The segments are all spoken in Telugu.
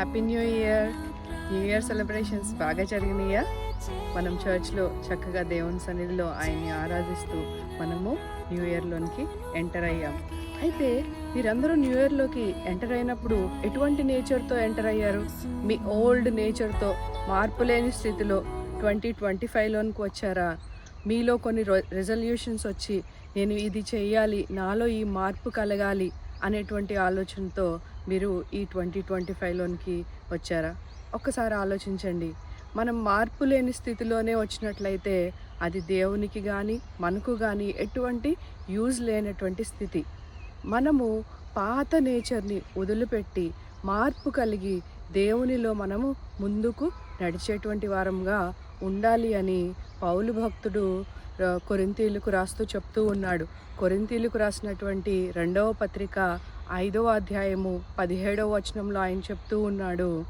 Happy new year new year celebrations బాగా జరిగినాయా? మనం చర్చ్లో చక్కగా దేవుని సన్నిధిలో ఆయన్ని ఆరాధిస్తూ మనము న్యూ ఇయర్లోనికి ఎంటర్ అయ్యాం. అయితే మీరందరూ న్యూ ఇయర్లోకి ఎంటర్ అయినప్పుడు ఎటువంటి నేచర్తో ఎంటర్ అయ్యారు? మీ ఓల్డ్ నేచర్తో మార్పు లేని స్థితిలో ట్వంటీ ట్వంటీ ఫైవ్లోనికి వచ్చారా? మీలో కొన్ని రెజల్యూషన్స్ వచ్చి నేను ఇది చేయాలి నాలో ఈ మార్పు కలగాలి అనేటువంటి ఆలోచనతో మీరు ఈ ట్వంటీ ట్వంటీ ఫైవ్లోనికి వచ్చారా? ఒక్కసారి ఆలోచించండి. మనం మార్పు లేని స్థితిలోనే వచ్చినట్లయితే అది దేవునికి కానీ మనకు కానీ ఎటువంటి యూజ్ లేనటువంటి స్థితి. మనము పాత నేచర్ని వదిలిపెట్టి మార్పు కలిగి దేవునిలో మనము ముందుకు నడిచేటువంటి వారంగా ఉండాలి అని పౌలు భక్తుడు కొరింతీలకు రాస్తూ చెప్తూ ఉన్నాడు. కొరింతీలకు రాసినటువంటి రెండవ పత్రిక ఐదవ అధ్యాయము పదిహేడవ వచనంలో ఆయన చెప్తూ ఉన్నాడు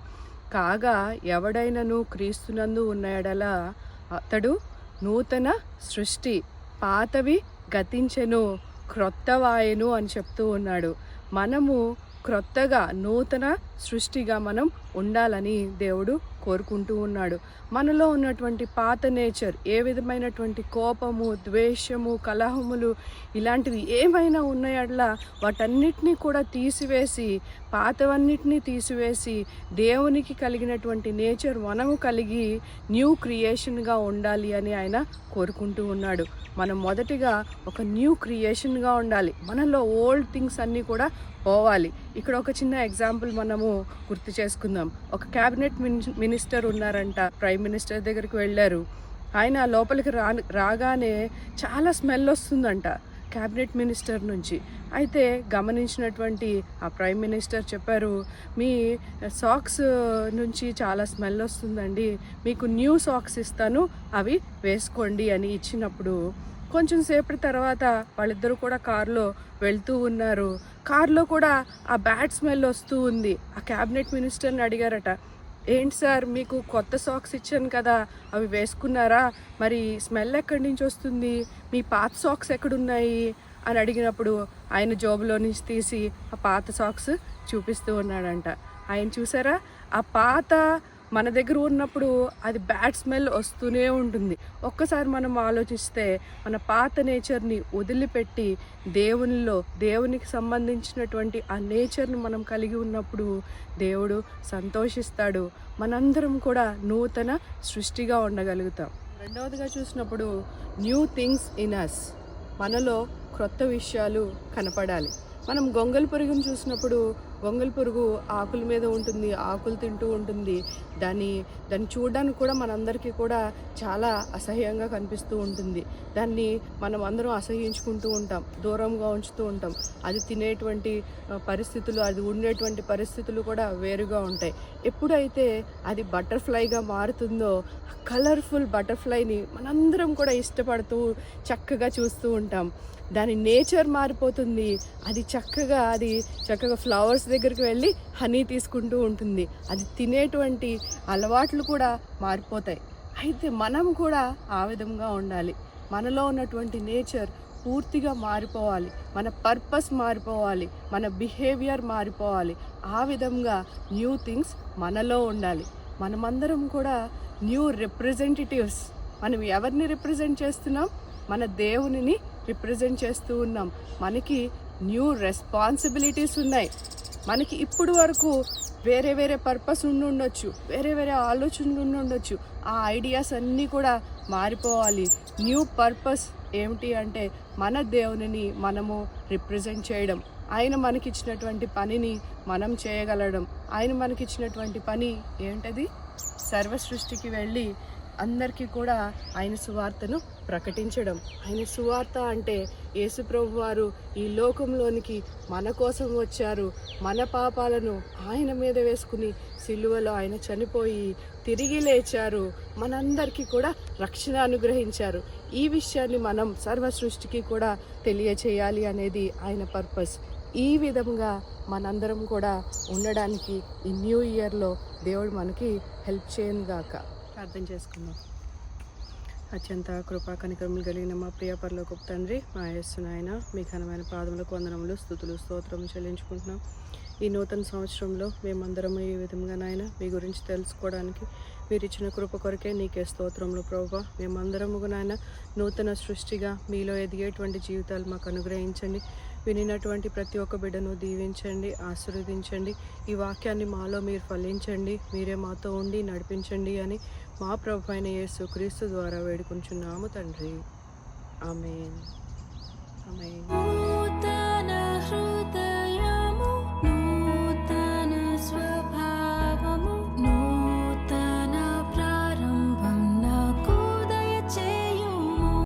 కాగా ఎవడైనను క్రీస్తునందు ఉన్నాడల? అతడు నూతన సృష్టి పాతవి గతించెను క్రొత్తవాయను అని చెప్తూ ఉన్నాడు. మనము క్రొత్తగా నూతన సృష్టిగా మనం ఉండాలని దేవుడు కోరుకుంటూ ఉన్నాడు. మనలో ఉన్నటువంటి పాత నేచర్ ఏ విధమైనటువంటి కోపము ద్వేషము కలహములు ఇలాంటివి ఏమైనా ఉన్నాయట్లా వాటన్నిటినీ కూడా తీసివేసి పాతవన్నిటినీ తీసివేసి దేవునికి కలిగినటువంటి నేచర్ మనము కలిగి న్యూ క్రియేషన్గా ఉండాలి అని ఆయన కోరుకుంటూ ఉన్నాడు. మనం మొదటిగా ఒక న్యూ క్రియేషన్గా ఉండాలి. మనలో ఓల్డ్ థింగ్స్ అన్నీ కూడా పోవాలి. ఇక్కడ ఒక చిన్న ఎగ్జాంపుల్ మనము గుర్తు చేసుకుందాం. ఒక క్యాబినెట్ మినిస్టర్ ఉన్నారంట. ప్రైమ్ మినిస్టర్ దగ్గరికి వెళ్ళారు. ఆయన లోపలికి రా రాగానే చాలా స్మెల్ వస్తుందంట. క్యాబినెట్ మినిస్టర్ నుంచి. అయితే గమనించినటువంటి ఆ ప్రైమ్ మినిస్టర్ చెప్పారు మీ సాక్స్ నుంచి చాలా స్మెల్ వస్తుందండి. మీకు న్యూ సాక్స్ ఇస్తాను అవి వేసుకోండి అని ఇచ్చినప్పుడు కొంచెం సేపటి తర్వాత వాళ్ళిద్దరూ కూడా కారులో వెళ్తూ ఉన్నారు. కారులో కూడా ఆ బ్యాడ్ స్మెల్ వస్తూ ఉంది. ఆ క్యాబినెట్ మినిస్టర్ని అడిగారట ఏంటి సార్ మీకు కొత్త సాక్స్ ఇచ్చాను కదా అవి వేసుకున్నారా? మరి స్మెల్ ఎక్కడి నుంచి వస్తుంది? మీ పాత సాక్స్ ఎక్కడున్నాయి? అని అడిగినప్పుడు ఆయన జోబులో నుంచి తీసి ఆ పాత సాక్స్ చూపిస్తూ ఉన్నాడంట. ఆయన చూసారా? ఆ పాత మన దగ్గర ఉన్నప్పుడు అది బ్యాడ్ స్మెల్ వస్తూనే ఉంటుంది. ఒక్కసారి మనం ఆలోచిస్తే మన పాత నేచర్ని వదిలిపెట్టి దేవునిలో దేవునికి సంబంధించినటువంటి ఆ నేచర్ని మనం కలిగి ఉన్నప్పుడు దేవుడు సంతోషిస్తాడు. మనందరం కూడా నూతన సృష్టిగా ఉండగలుగుతాం. రెండవదిగా చూసినప్పుడు న్యూ థింగ్స్ ఇన్ అస్ మనలో క్రొత్త విషయాలు కనపడాలి. మనం గొంగల్ పురుగును చూసినప్పుడు గొంగల్ పురుగు ఆకుల మీద ఉంటుంది ఆకులు తింటూ ఉంటుంది. దాన్ని దాన్ని చూడడానికి కూడా మనందరికీ కూడా చాలా అసహ్యంగా కనిపిస్తూ ఉంటుంది. దాన్ని మనం అందరం అసహ్యించుకుంటూ ఉంటాం దూరంగా ఉంచుతూ ఉంటాం. అది తినేటువంటి పరిస్థితులు అది ఉండేటువంటి పరిస్థితులు కూడా వేరుగా ఉంటాయి. ఎప్పుడైతే అది బటర్ఫ్లైగా మారుతుందో కలర్ఫుల్ బటర్ఫ్లైని మనందరం కూడా ఇష్టపడుతూ చక్కగా చూస్తూ ఉంటాం. దాని నేచర్ మారిపోతుంది. అది చక్కగా అది చక్కగా ఫ్లవర్స్ దగ్గరికి వెళ్ళి హనీ తీసుకుంటూ ఉంటుంది. అది తినేటువంటి అలవాట్లు కూడా మారిపోతాయి. అయితే మనం కూడా ఆ విధంగా ఉండాలి. మనలో ఉన్నటువంటి నేచర్ పూర్తిగా మారిపోవాలి. మన పర్పస్ మారిపోవాలి. మన బిహేవియర్ మారిపోవాలి. ఆ విధంగా న్యూ థింగ్స్ మనలో ఉండాలి. మనమందరం కూడా న్యూ రిప్రజెంటేటివ్స్ మనం ఎవరిని రిప్రజెంట్ చేస్తున్నాం? మన దేవునిని రిప్రజెంట్ చేస్తూ ఉన్నాం. మనకి న్యూ రెస్పాన్సిబిలిటీస్ ఉన్నాయి. మనకి ఇప్పుడు వరకు వేరే వేరే పర్పస్ ఉండి ఉండొచ్చు వేరే వేరే ఆలోచనలు ఉండి ఉండొచ్చు. ఆ ఐడియాస్ అన్నీ కూడా మారిపోవాలి. న్యూ పర్పస్ ఏమిటి అంటే మన దేవునిని మనము రిప్రజెంట్ చేయడం. ఆయన మనకిచ్చినటువంటి పనిని మనం చేయగలడం. ఆయన మనకిచ్చినటువంటి పని ఏంటది సర్వ సృష్టికి వెళ్ళి అందరికీ కూడా ఆయన సువార్తను ప్రకటించడం. ఆయన సువార్త అంటే యేసుప్రభు వారు ఈ లోకంలోనికి మన కోసం వచ్చారు. మన పాపాలను ఆయన మీద వేసుకుని సిలువలో ఆయన చనిపోయి తిరిగి లేచారు. మనందరికీ కూడా రక్షణ అనుగ్రహించారు. ఈ విషయాన్ని మనం సర్వ సృష్టికి కూడా తెలియచేయాలి అనేది ఆయన పర్పస్. ఈ విధంగా మనందరం కూడా ఉండడానికి ఈ న్యూ ఇయర్లో దేవుడు మనకి హెల్ప్ చేయను గాక. ప్రార్థన చేసుకుందాం. అత్యంత కృపా కనికరములు కలిగిన మా ప్రియ పరలోకపు తండ్రి మా యేసు నాయన మీ ఘనమైన పాదములకు వందనములు స్థుతులు స్తోత్రం చెల్లించుకుంటున్నాం. ఈ నూతన సంవత్సరంలో మేమందరం ఈ విధంగా నాయన మీ గురించి తెలుసుకోవడానికి మీరు ఇచ్చిన కృప కొరకే నీకే స్తోత్రంలో ప్రభావ. మేమందరము నాయన నూతన సృష్టిగా మీలో ఎదిగేటువంటి జీవితాలు మాకు అనుగ్రహించండి. వినినటువంటి ప్రతి ఒక్క బిడ్డను దీవించండి ఆశీర్వదించండి. ఈ వాక్యాన్ని మాలో మీరు ఫలించండి మీరే మాతో ఉండి నడిపించండి అని మా ప్రభు అయిన యేసు క్రీస్తు ద్వారా వేడుకుంటున్నాము తండ్రి. ఆమెన్. ఆమెన్.